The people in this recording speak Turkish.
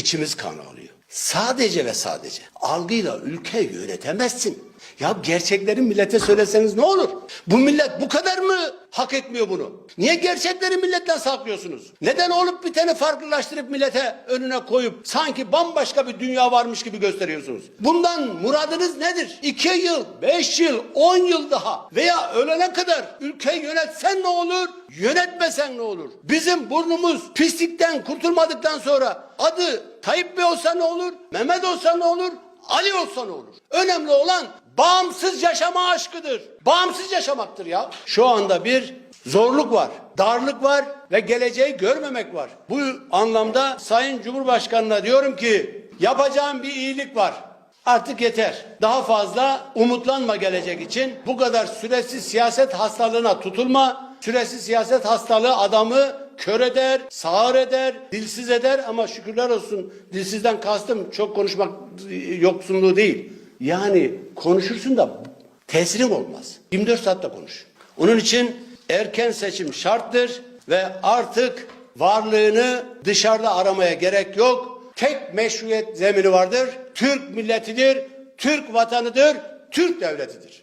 içimiz kan ağlıyor. Sadece ve sadece algıyla ülke yönetemezsin. Ya gerçekleri millete söyleseniz ne olur? Bu millet bu kadar mı hak etmiyor bunu? Niye gerçekleri milletten saklıyorsunuz? Neden olup biteni farklılaştırıp millete önüne koyup sanki bambaşka bir dünya varmış gibi gösteriyorsunuz? Bundan muradınız nedir? İki yıl, beş yıl, on yıl daha veya ölene kadar ülkeyi yönetsen ne olur? Yönetmesen ne olur? Bizim burnumuz pislikten kurtulmadıktan sonra adı Tayyip Bey olsa ne olur? Mehmet olsa ne olur? Ali olsa ne olur? Önemli olan bağımsız yaşama aşkıdır. Bağımsız yaşamaktır ya. Şu anda bir zorluk var, darlık var ve geleceği görmemek var. Bu anlamda Sayın Cumhurbaşkanı'na diyorum ki yapacağım bir iyilik var. Artık yeter. Daha fazla umutlanma gelecek için. Bu kadar süresiz siyaset hastalığına tutulma. Süresiz siyaset hastalığı adamı kör eder, sağır eder, dilsiz eder ama şükürler olsun dilsizden kastım çok konuşmak e, yoksunluğu değil. Yani konuşursun da tesirin olmaz. 24 saatte konuş. Onun için erken seçim şarttır ve artık varlığını dışarıda aramaya gerek yok. Tek meşruiyet zemini vardır. Türk milletidir, Türk vatanıdır, Türk devletidir.